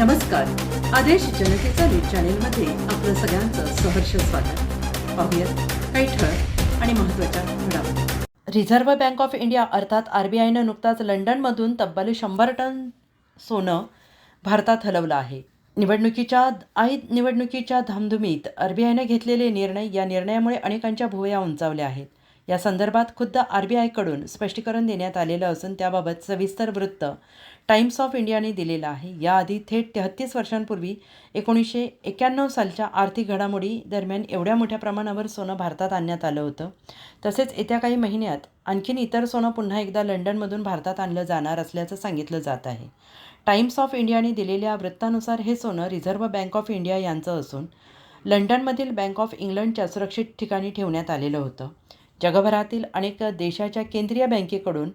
नमस्कार. आदेश जनतेचा न्यूज चॅनेलमध्ये आपलं सगळ्यांचं सहर्ष स्वागत. पाहूयात काही ठळक आणि महत्त्वाच्या घडामोडी. रिझर्व्ह बँक ऑफ इंडिया अर्थात आर बी आयनं नुकताच लंडनमधून तब्बल शंभर टन सोनं भारतात हलवलं आहे. निवडणुकीच्या आई निवडणुकीच्या धामधुमीत आर बी आयनं घेतलेले निर्णय या निर्णयामुळे अनेकांच्या भुवया उंचावल्या आहेत. या संदर्भात खुद्द आर बी आयकडून स्पष्टीकरण देण्यात आलेलं असून त्याबाबत सविस्तर वृत्त टाइम्स ऑफ इंडियाने दिलेलं आहे. याआधी थेट तेहत्तीस वर्षांपूर्वी एकोणीसशे एक्क्याण्णव सालच्या आर्थिक घडामोडी दरम्यान एवढ्या मोठ्या प्रमाणावर सोनं भारतात आणण्यात आलं होतं. तसेच येत्या काही महिन्यात आणखीन इतर सोनं पुन्हा एकदा लंडनमधून भारतात आणलं जाणार असल्याचं सांगितलं जात आहे. टाइम्स ऑफ इंडियाने दिलेल्या वृत्तानुसार हे सोनं रिझर्व्ह बँक ऑफ इंडिया यांचं असून लंडनमधील बँक ऑफ इंग्लंडच्या सुरक्षित ठिकाणी ठेवण्यात आलेलं होतं. जगभरातील अनेक देशाच्या केंद्रीय बँकेकडून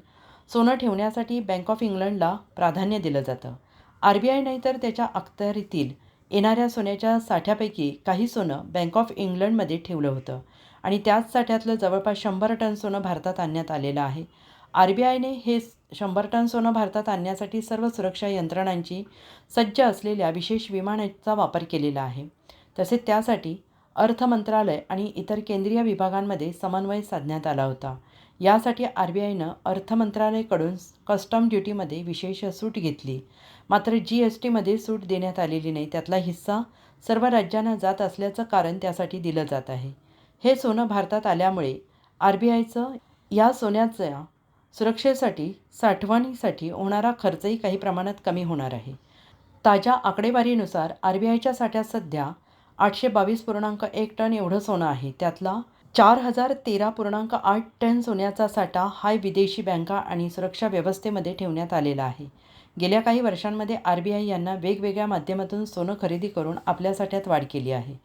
सोनं ठेवण्यासाठी बँक ऑफ इंग्लंडला प्राधान्य दिलं जातं. आर बी आय नाही तर त्याच्या अखत्यारीतील येणाऱ्या सोन्याच्या साठ्यापैकी काही सोनं बँक ऑफ इंग्लंडमध्ये ठेवलं होतं आणि त्याच साठ्यातलं जवळपास शंभर टन सोनं भारतात आणण्यात आलेलं आहे. आर बी आयने हे शंभर टन सोनं भारतात आणण्यासाठी सर्व सुरक्षा यंत्रणांची सज्ज असलेल्या विशेष विमानाचा वापर केलेला आहे. तसेच त्यासाठी अर्थ मंत्रालय आणि इतर केंद्रीय विभागांमध्ये समन्वय साधण्यात आला होता. यासाठी आर बी आयनं अर्थ मंत्रालयाकडून कस्टम ड्युटीमध्ये विशेष सूट घेतली. मात्र जी एस टीमध्ये सूट देण्यात आलेली नाही त्यातला हिस्सा सर्व राज्यांना जात असल्याचं कारण त्यासाठी दिलं जात आहे. हे सोनं भारतात आल्यामुळे आर बी आयचं या सोन्याच्या सुरक्षेसाठी साठवणीसाठी होणारा खर्चही काही प्रमाणात कमी होणार आहे. ताज्या आकडेवारीनुसार आर बी आयच्या साठ्यात सध्या आठशे बावीस पूर्णांक एक टन एवढं सोनं आहे. त्यातला चार हजार तेरा पूर्णांक आठ टन सोन्याचा साठा हा विदेशी बँका आणि सुरक्षा व्यवस्थेमध्ये ठेवण्यात आलेला आहे. गेल्या काही वर्षांमध्ये आर बी आय यांना वेगवेगळ्या माध्यमातून सोनं खरेदी करून आपल्या साठ्यात वाढ केली आहे.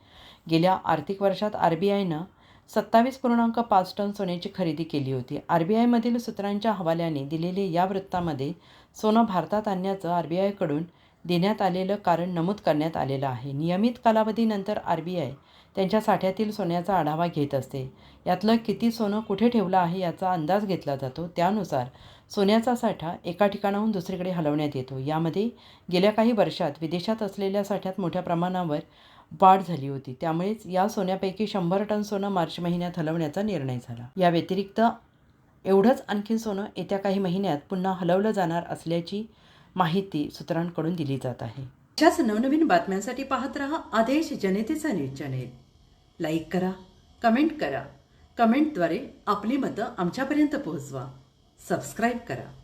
गेल्या आर्थिक वर्षात आर बी आयनं सत्तावीस पूर्णांक पाच टन सोन्याची खरेदी केली होती. आर बी आयमधील सूत्रांच्या हवाल्याने दिलेले या वृत्तामध्ये सोनं भारतात आणण्याचं आर बी आयकडून देण्यात आलेलं कारण नमूद करण्यात आलेलं आहे. नियमित कालावधीनंतर आर बी आय त्यांच्या साठ्यातील सोन्याचा आढावा घेत असते. यातलं किती सोनं कुठे ठेवलं आहे याचा अंदाज घेतला जातो. त्यानुसार सोन्याचा साठा एका ठिकाणाहून दुसरीकडे हलवण्यात येतो. यामध्ये गेल्या काही वर्षात विदेशात असलेल्या साठ्यात मोठ्या प्रमाणावर वाढ झाली होती. त्यामुळेच या सोन्यापैकी शंभर टन सोनं मार्च महिन्यात हलवण्याचा निर्णय झाला. या व्यतिरिक्त एवढंच आणखी सोनं येत्या काही महिन्यात पुन्हा हलवलं जाणार असल्याची माहिती सूत्रांकडून दिली जात आहे. अशाच नवनवीन बातम्यांसाठी पाहत रहा आदेश जनतेचा न्यूज चॅनेल. लाईक करा कमेंट करा. कमेंटद्वारे आपली मतं आमच्यापर्यंत पोहोचवा. सबस्क्राईब करा.